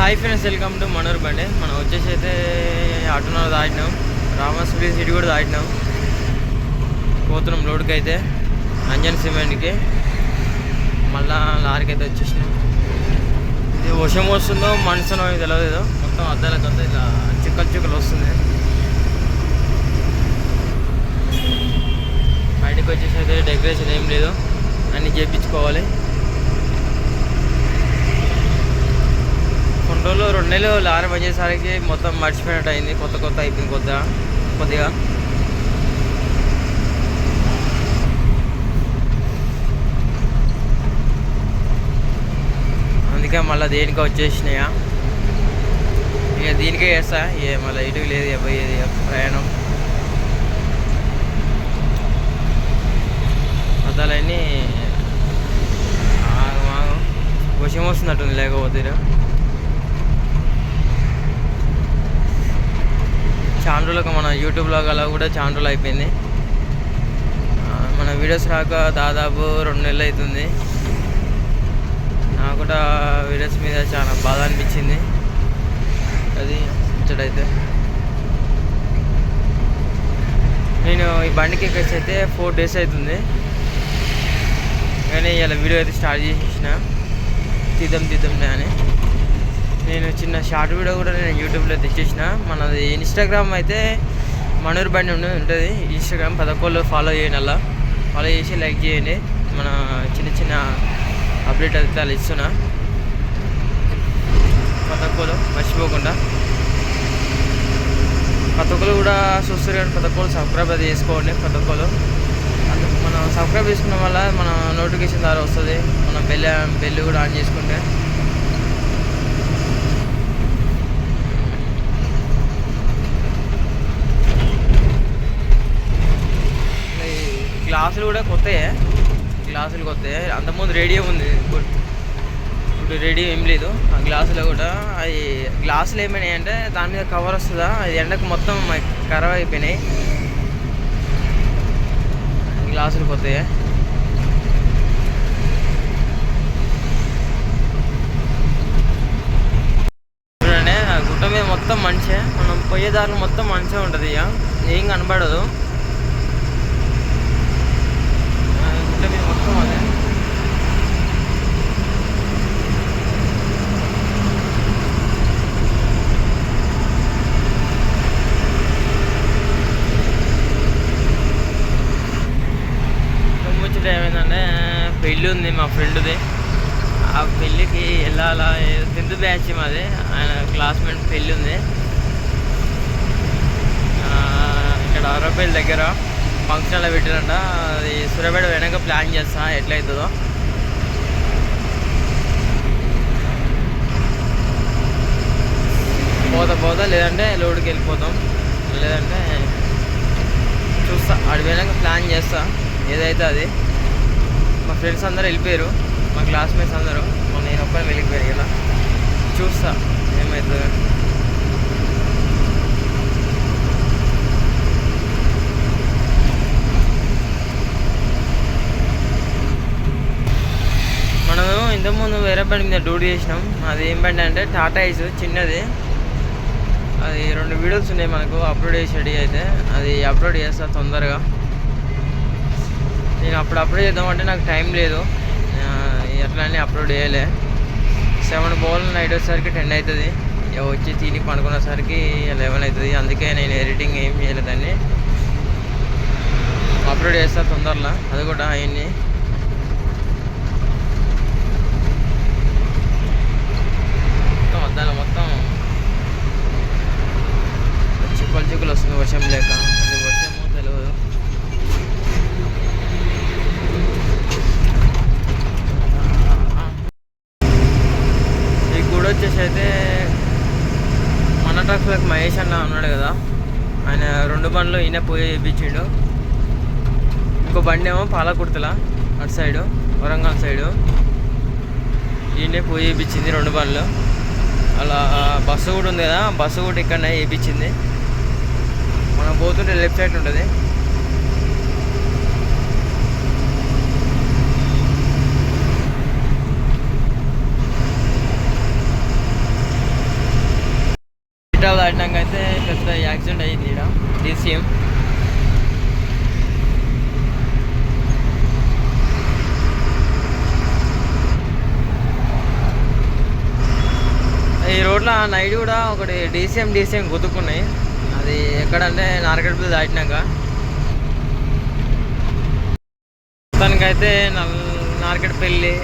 Hi friends welcome to Manur బండి. మనం వచ్చేసి అయితే ఆటోనో దాటినాం. రామస్వరి సిటీ కూడా దాటినాం. పోతున్నాం రోడ్కి అయితే అంజన్ సిమెంట్కి. మళ్ళా లారీకి అయితే వచ్చేసినాం. ఇది వర్షం వస్తుందో మనసునో తెలియదు మొత్తం అద్దాలకు అంతా ఇలా చిక్కలు చిక్కలు వస్తుంది బయటకు వచ్చేసి అయితే డెకరేషన్ ఏం లేదు. అన్నీ చేయించుకోవాలి రెండు రోజులు రెండు నెలలు లారీ వచ్చేసరికి మొత్తం మర్చిపోయినట్టు అయింది. కొత్త కొత్త అయిపోయింది కొద్దిగా. కొద్దిగా. అందుకే మళ్ళీ దేనికి వచ్చేసినాయా. ఇక దీనికే చేస్తా. ఏ మళ్ళీ ఇటుకు లేదు పోయేది ప్రయాణం. అద్దాలన్నీ ఆగం ఆగం వర్షం వస్తున్నట్టుంది లేకపోతే ఈడ. మన యూట్యూబ్లో గల కూడా చాలా అయిపోయింది. మన వీడియోస్ రాక దాదాపు రెండు నెలలు అవుతుంది నాకు కూడా వీడియోస్ మీద చాలా బాధ అనిపించింది. అది ఇచ్చడైతే నేను ఈ బండికి ఎక్కేసి అయితే ఫోర్ డేస్ అవుతుంది కానీ ఇలా వీడియో అయితే స్టార్ట్ చేసేసిన. తీద్దాం తీద్దాంలే అని. నేను చిన్న షార్ట్ వీడియో కూడా నేను యూట్యూబ్లో తెచ్చేసిన. మనది ఇన్స్టాగ్రామ్ అయితే మనూర్ బండి ఉండి ఉంటుంది. ఇన్స్టాగ్రామ్ పదకొండు ఫాలో చేయండి అలా. ఫాలో చేసి లైక్ చేయండి. మన చిన్న చిన్న అప్డేట్ అయితే అలా ఇస్తున్నా. పదకొండు మర్చిపోకుండా. పదకొండు కూడా చూస్తారు కానీ పదకొండు సబ్స్క్రైబ్ అది చేసుకోండి. పదకొండు మనం సబ్స్క్రైబ్ చేసుకున్న వల్ల మన నోటిఫికేషన్ ద్వారా వస్తుంది. మనం బెల్ బెల్ కూడా ఆన్ చేసుకుంటే ఈ గ్లాసులు కూడా కొత్తయే. గ్లాసులు కొత్తయే. అంతకుముందు రేడియో ఉంది. ఇప్పుడు ఇప్పుడు రేడియో ఏం లేదు. ఆ గ్లాసులో కూడా అది గ్లాసులు ఏమైనాయి అంటే దాని మీద కవర్ వస్తుందా? అది ఎండకు మొత్తం ఖరాబ్ అయిపోయినాయి. గ్లాసులు కొత్తయే. ఆ గుట్ట మీద మొత్తం మంచే. మనం పోయే దారిలో మొత్తం మంచిగా ఉంటుంది ఇక. ఏం కనబడదు ఆ గుట్ట మీద మొత్తం అదే ముచ్చట ఏమైందంటే పెళ్ళి ఉంది మా ఫ్రెండ్దే ఆ పెళ్ళికి వెళ్ళాలా టెన్త్ బ్యాచ్ మాది. ఆయన క్లాస్మేట్ పెళ్ళి ఉంది. ఇక్కడ అరపల్లి దగ్గర ఫంక్షన్ అలా పెట్టినట్ట అది సురబేడ వెనక ప్లాన్ చేస్తా ఎట్లయితుందో. పోతా పోతా లేదంటే లోడ్కి వెళ్ళిపోతాం. లేదంటే చూస్తా ఆడి వెనక ప్లాన్ చేస్తా. ఏదైతే అది. మా ఫ్రెండ్స్ అందరూ వెళ్ళిపోయారు. మా క్లాస్మేట్స్ అందరూ. మా నేను ఒక్కనే వెళ్ళిపోయారు ఇలా చూస్తా ఏమవుతుందో మనము ఇంతకుముందు వేరే బండి మీద డ్యూటీ చేసినాం. అది ఏం బండి అంటే టాటా ఐస్ చిన్నది. అది రెండు వీడియోస్ ఉన్నాయి మనకు అప్లోడ్ చేసి రెడీ అయితే. అది అప్లోడ్ చేస్తా తొందరగా. నేను అప్పుడు అప్లోడ్ చేద్దామంటే నాకు టైం లేదు. ఎట్లానే అని అప్లోడ్ చేయలే. సెవెన్ బౌల్ నైట్ వచ్చేసరికి టెన్ అవుతుంది. ఇక వచ్చి తిని పడుకునేసరికి లెవెన్ అవుతుంది. అందుకే నేను ఎడిటింగ్ ఏం చేయలేదండి అప్లోడ్ చేస్తా తొందరలో. అది కూడా అవన్నీ మొత్తం అద్దాలు మొత్తం చిక్కులు చిక్కులు వస్తుంది వర్షం లేక అది వర్షమో తెలియదు ఈ గుడి వచ్చేసి అయితే మన ట్రక్లకు మహేష్ అన్న ఉన్నాడు కదా. ఆయన రెండు బండ్లు ఈయన పోయి వేయించిండు ఇంకో బండి ఏమో పాలకుర్తల అటు సైడు వరంగల్ సైడు. ఈయనే పోయి వేయించింది రెండు బండ్లు. అలా బస్సు కూడా ఉంది కదా బస్సు కూడా ఇక్కడ వేయించింది మనం పోతుంటే లెఫ్ట్ సైడ్ ఉంటుంది. ఇక్కడ ఈ రోడ్లో నైట్ కూడా ఒకటి డీసీఎం డీసీఎం గుద్దుకున్నాయి. అది ఎక్కడంటే నారగడ్పల్లి దాటినాక. మొత్తానికైతే నల్ నారగడ్పల్లి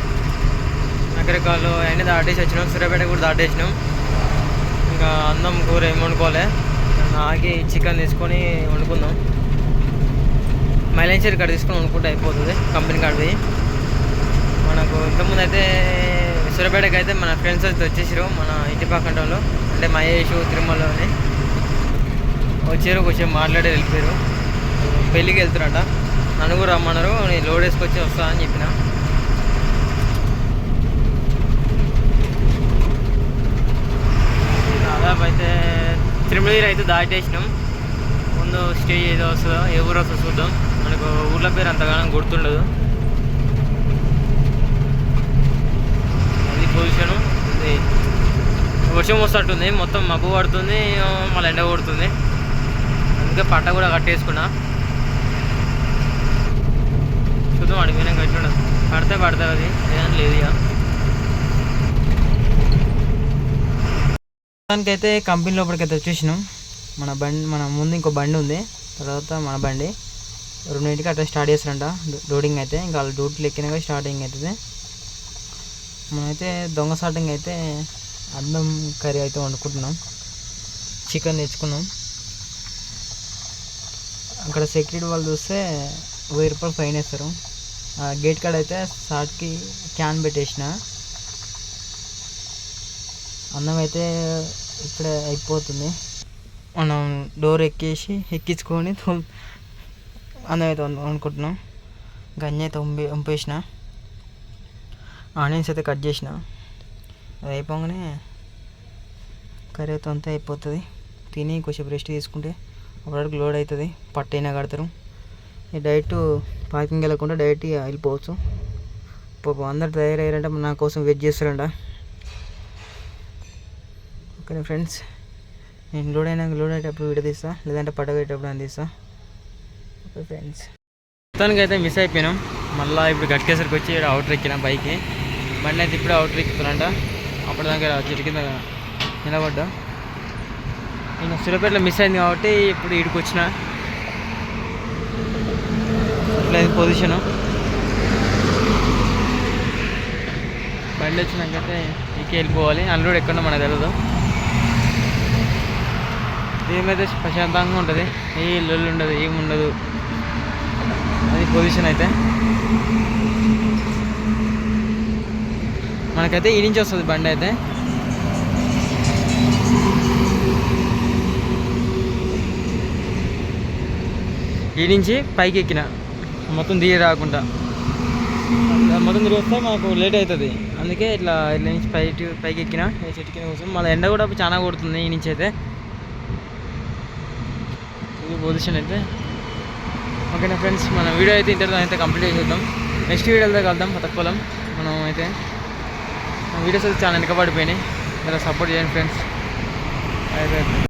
నగరికాలు అవన్నీ దాటేసి వచ్చినాం. సూర్యాపేట కూడా దాటేసినాం. ఇంకా అందం కూర ఏమి వండుకోలే. ఆగి చికెన్ తీసుకొని వండుకుందాం. మైలేంచర్ కాడ తీసుకొని వండుకుంటే అయిపోతుంది కంపెనీ కాడది మనకు ఇంతకుముందు అయితే సూర్యపేటకి అయితే మన ఫ్రెండ్స్ అయితే వచ్చేసారు మన ఇంటి పక్కన వాళ్ళు అంటే మహేష్ తిరుమలలోని అని. వచ్చారు కొంచెం మాట్లాడి వెళ్ళిపోయారు పెళ్ళికి వెళ్తారట నన్ను కూడా రమ్మన్నారు నేను లోడ్ వేసుకొచ్చి వస్తా అని చెప్పిన. దాదాపు అయితే తిరుమలగిరి అయితే దాటేసినాం. ముందు స్టే ఏదో వస్తుందో ఏ ఊరు వస్తుందో చూద్దాం. మనకు ఊర్ల పేరు అంతగానో గుర్తుండదు. అది పొజిషను ఇది వర్షం వస్తట్టుంది మొత్తం మబ్బు పడుతుంది మళ్ళీ ఎండ కొడుతుంది. అందుకే పట్ట కూడా కట్టేసుకున్నా. చూద్దాం అడిగినా కట్టుండదు పడితే పడుతుంది అది ఏదైనా లేదు ఇక. దానికైతే కంపెనీ లోపలికైతే వచ్చేసినాం. మన బండి మన ముందు ఇంకో బండి ఉంది. తర్వాత మన బండి. రెండింటికి అట్లా స్టార్ట్ చేస్తారంట. లోడింగ్ అయితే ఇంకా వాళ్ళు డ్యూటీలు ఎక్కినాక స్టార్టింగ్ అవుతుంది. మనమైతే దొంగ స్టార్టింగ్ అయితే అన్నం కర్రీ అయితే వండుకుంటున్నాం. చికెన్ తెచ్చుకున్నాం. అక్కడ సెక్యూరిటీ వాళ్ళు చూస్తే వెయ్యి రూపాయలు ఫైన్ వేస్తారు. ఆ గేట్ కాడ అయితే షార్ట్కి క్యాన్ పెట్టేసిన. అన్నం అయితే ఇప్పుడే అయిపోతుంది. మనం డోర్ ఎక్కేసి ఎక్కించుకొని అన్నం అయితే అనుకుంటున్నాం వండుకుంటున్నాం. గంజి అయితే ఉంపి ఉంపేసిన ఆనియన్స్ అయితే కట్ చేసిన. అది అయిపోగానే కర్రీ అయితే అంతా అయిపోతుంది. తిని కొంచెం రెస్ట్ తీసుకుంటే అప్పటికి లోడ్ అవుతుంది పట్టైనా కడతారు. ఈ డైరెక్ట్ పార్కింగ్ వెళ్ళకుండా డైరెక్ట్ వెళ్ళిపోవచ్చు. పాపం అందరు తయారయ్యారంటే నా కోసం వెయిట్ చేస్తారంట. ఓకే ఫ్రెండ్స్ నేను లోడ్ అయినాక లోడ్ అయ్యేటప్పుడు వీడియో తీస్తా లేదంటే పడగేటప్పుడు అని తీస్తా. Okay friends. మొత్తానికి అయితే మిస్ అయిపోయినాం. మళ్ళీ ఇప్పుడు గట్కేసరికి వచ్చి ఇక్కడ అవుటర్ ఎక్కినా బైక్కి బండి అయితే ఇప్పుడే అవుటర్ అప్పుడు అప్పటిదాకా చెట్టు కింద నిలబడ్డా. నేను సురపేటలో మిస్ అయింది కాబట్టి ఇప్పుడు ఇక్కడికి వచ్చిన. ఇట్లా పొజిషను బండి వచ్చినాకైతే ఇక వెళ్ళిపోవాలి. అల్లుడు ఎక్కడో మనకు తెలియదు ఏమైతే ప్రశాంతంగా ఉంటుంది. ఏ ఇల్లు ఉండదు ఏముండదు అది పొజిషన్ అయితే. మనకైతే ఈ నుంచి వస్తుంది బండి అయితే. ఈ నుంచి పైకి ఎక్కిన. మొత్తం దిగి రాకుండా. మొత్తం తిరిగి వస్తే మాకు లేట్ అవుతుంది. అందుకే ఇట్లా ఇట్లా నుంచి పైకి పైకి ఎక్కిన. చెట్టు కింద కోసం మళ్ళీ ఎండ కూడా చాలా కొడుతుంది ఈ నుంచి అయితే. ఇది పొజిషన్ అయితే. ఓకేనా ఫ్రెండ్స్ మన వీడియో అయితే ఇంటర్తో అయితే కంప్లీట్ చేసేద్దాం. నెక్స్ట్ వీడియోలో కలుద్దాం పతకపోలం మనం అయితే వీడియోస్ అయితే చాలా వెనకబడిపోయినాయి. ఇలా సపోర్ట్ చేయండి ఫ్రెండ్స్ అయితే